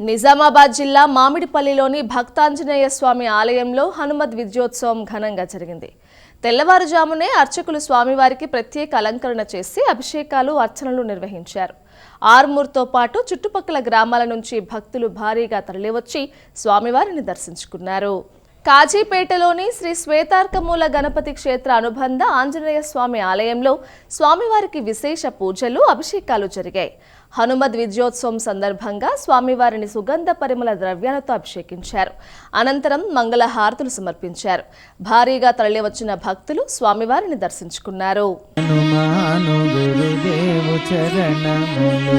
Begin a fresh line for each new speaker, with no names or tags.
నిజామాబాద్ జిల్లా మామిడిపల్లిలోని భక్తాంజనేయ స్వామి ఆలయంలో హనుమద్ విజయోత్సవం ఘనంగా జరిగింది. తెల్లవారుజామునే అర్చకులు స్వామివారికి ప్రత్యేక అలంకరణ చేసి అభిషేకాలు అర్చనలు నిర్వహించారు. ఆర్మూర్తో పాటు చుట్టుపక్కల గ్రామాల నుంచి భక్తులు భారీగా తరలివచ్చి స్వామివారిని దర్శించుకున్నారు. కాజీపేటలోని శ్రీ శ్వేతార్కమూల గణపతి క్షేత్ర అనుబంధ ఆంజనేయ స్వామి ఆలయంలో స్వామివారికి విశేష పూజలు అభిషేకాలు జరిగాయి. హనుమద్ విజయోత్సవం సందర్భంగా స్వామివారిని సుగంధ పరిమళ ద్రవ్యాలతో అభిషేకించారు. అనంతరం మంగళ హారతులు సమర్పించారు. భారీగా తరలివచ్చిన భక్తులు స్వామివారిని దర్శించుకున్నారు.
చరణములు